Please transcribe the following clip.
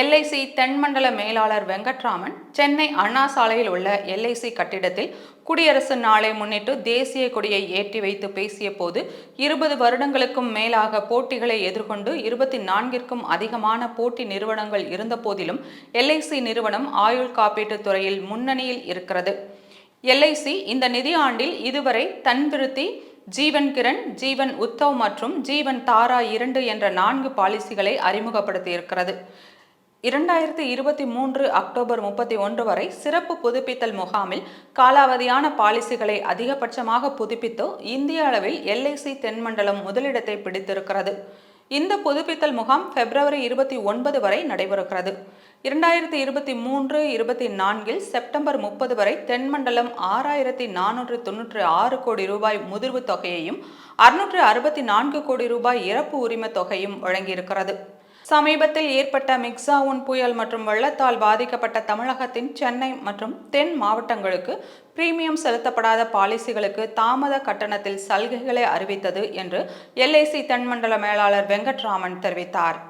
LIC தென்மண்டல மேலாளர் வெங்கட்ராமன் சென்னை அண்ணா சாலையில் உள்ள எல்ஐசி கட்டிடத்தில் குடியரசு நாளை முன்னிட்டு தேசிய கொடியை ஏற்றி வைத்து பேசிய போது இருபது வருடங்களுக்கும் மேலாக போட்டிகளை எதிர்கொண்டு இருபத்தி நான்கிற்கும் அதிகமான போட்டி நிறுவனங்கள் இருந்த போதிலும் எல்ஐசி நிறுவனம் ஆயுள் காப்பீட்டுத் துறையில் முன்னணியில் இருக்கிறது. எல்ஐசி இந்த நிதியாண்டில் இதுவரை தன்விருத்தி ஜீவன் கிரண் ஜீவன் உத்தவ் மற்றும் ஜீவன் தாரா இரண்டு என்ற நான்கு பாலிசிகளை அறிமுகப்படுத்தியிருக்கிறது. இரண்டாயிரத்தி இருபத்தி மூன்று அக்டோபர் முப்பத்தி ஒன்று வரை சிறப்பு புதுப்பித்தல் முகாமில் காலாவதியான பாலிசிகளை அதிகபட்சமாக புதுப்பித்து இந்திய அளவில் எல்ஐசி தென்மண்டலம் முதலிடத்தை பிடித்திருக்கிறது. இந்த புதுப்பித்தல் முகாம் பிப்ரவரி இருபத்தி ஒன்பது வரை நடைபெறுகிறது. இரண்டாயிரத்தி இருபத்தி மூன்று இருபத்தி நான்கில் செப்டம்பர் முப்பது வரை தென்மண்டலம் ஆறாயிரத்தி நானூற்று தொன்னூற்று ஆறு கோடி ரூபாய் முதிர்வு தொகையையும் அறுநூற்று அறுபத்தி நான்கு கோடி ரூபாய் இறப்பு உரிம தொகையும் வழங்கியிருக்கிறது. சமீபத்தில் ஏற்பட்ட மிக்சாவுன் புயல் மற்றும் வெள்ளத்தால் பாதிக்கப்பட்ட தமிழகத்தின் சென்னை மற்றும் தென் மாவட்டங்களுக்கு பிரீமியம் செலுத்தப்படாத பாலிசிகளுக்கு தாமத கட்டணத்தில் சலுகைகளை அறிவித்தது என்று எல்ஐசி தென்மண்டல மேலாளர் வெங்கட்ராமன் தெரிவித்தார்.